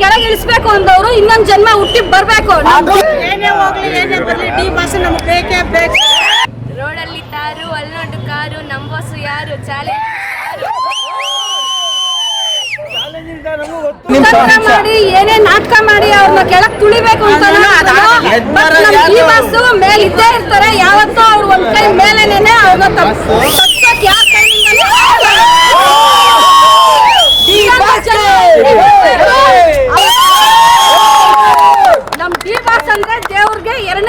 ಕೆಳಗೆ ಇಳಿಸ್ಬೇಕು ಅಂದವರು ಇನ್ನೊಂದು ಜನ್ಮ ಹುಟ್ಟಿ ಬರಬೇಕು. ಏನೇ ಹೋಗ್ಲಿ ಏನೇ ಬರ್ಲಿ ಡಿ ಬಾಸ್ ನಮ್ಗೆ ಬೇಕೇ ಬೇಕು. ರೋಡಲ್ಲಿ ತಾರು ಅಲ್ಲೊಂದು ಕಾರು ನಮ್ಮ ಬಸ್ಸು ಯಾರು? ಚಾಲೆ. ಮಾಡಿ ಏನೇ ನಾಟಕ ಮಾಡಿ ಅವ್ರನ್ನ ಕೆಳಗ್ ತುಳಿಬೇಕು ಅಂತ ಬಸ್ಸು ಮೇಲೆ ಇದ್ದೇ ಇರ್ತಾರೆ ಯಾವತ್ತೂ ಅವ್ರು ಒಂದ್ ಕೈ ಮೇಲೆನೆ ಅವ್ರನ್ನ ತಪ್ಪ ಯಾರ ನಮ್ ಡಿ ಬಾಸ್ ಅಂದ್ರೆ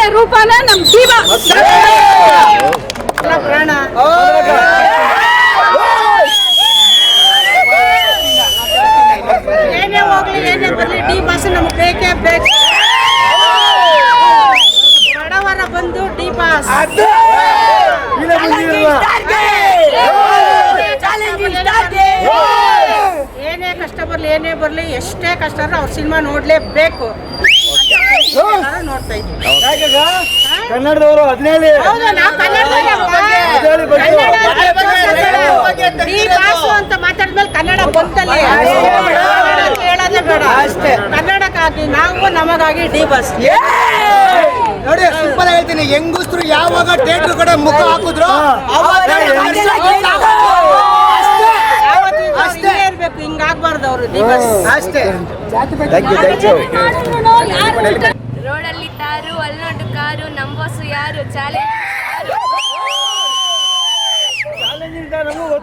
ದೇವ್ರಿಗೆ ರೂಪಾನ ನಮ್ ಜೀವ ಪ್ರಾಣ ಏನೇ ಹೋಗ್ಲಿ ಏನೇ ಬರ್ಲಿ ಡಿ ಬಾಸ್ ನಮ್ಗೆ ಬೇಕೇ ಬೇಕು. ಬಡವರ ಬಂದು ಡಿ ಬಾಸ್. ಏನೇ ಕಷ್ಟ ಬರ್ಲಿ ಏನೇ ಬರ್ಲಿ ಎಷ್ಟೇ ಕಷ್ಟ ಆದ್ರೂ ಅವ್ರ ಸಿನಿಮಾ ನೋಡ್ಲೇಬೇಕು. ಇದ್ದೀವಿ ಕನ್ನಡದವರು ಹದಿನೇಳು ಹೌದು ನಾವು ಅಂತ ಮಾತಾಡಿದ್ಮೇಲೆ ಕನ್ನಡ ಬಂತಲ್ಲಿ ಕನ್ನಡ ಕೇಳೋದೇ ಬೇಡ ಕನ್ನಡಕ್ಕಾಗಿ ನಾವು ನಮಗಾಗಿ ಡಿ ಬಸ್ ನೋಡಿ ಸಿಂಪಲ್ ಹೇಳ್ತೀನಿ ಹೆಂಗಸ್ರು ಯಾವಾಗ ಥಿಯೇಟರ್ ಕಡೆ ಮುಖ ಹಾಕಿದ್ರು ಅಷ್ಟೇ ಇರ್ಬೇಕು ಹಿಂಗಾಗ್ಬಾರ್ದು ಅವರು ಡಿ ಬಸ್ ಅಷ್ಟೇ ರೋಡಲ್ಲಿ ತಾರು ಅಲ್ಲೊಂದು ಕಾರು ನಮ್ಮ ಬಸ್ಸು ಯಾರು ಚಾಲೆಂಜ್